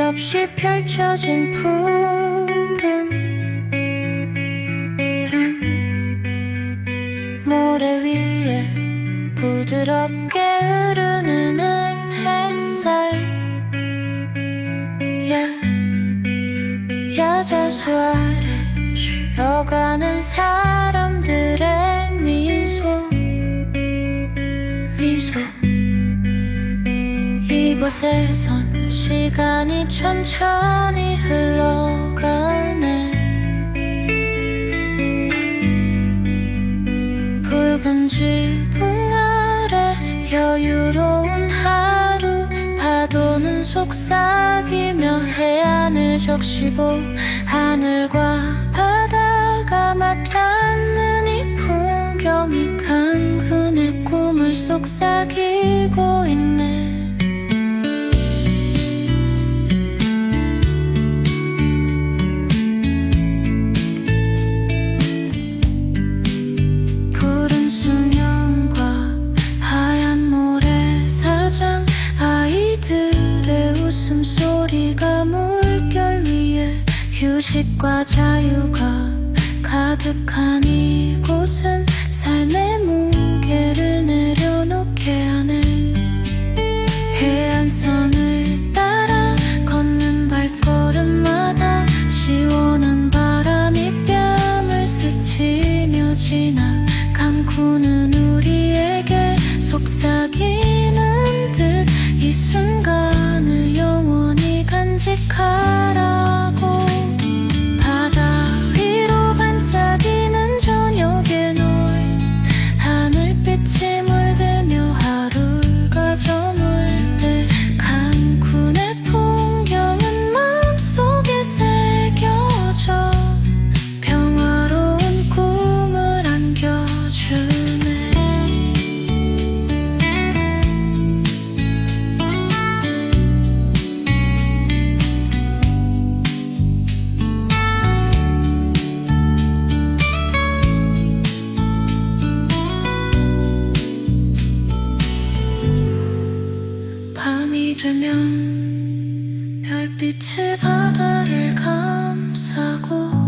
없이 펼쳐진 푸른 음, 모래 위에 부드럽게 흐르는 햇살. 야, 야자수 아래 쉬어가는 사람들의 미소 미소. 이곳에선 시간이 천천히 흘러가네. 붉은 지붕 아래 여유로운 하루. 파도는 속삭이며 해안을 적시고 하늘과 바다가 맞닿는 이 풍경이 강근의 꿈을 속삭이고 있네 휴식과 자유가 가득한 이곳은 삶의 무게 되면 별빛이 바다를 감싸고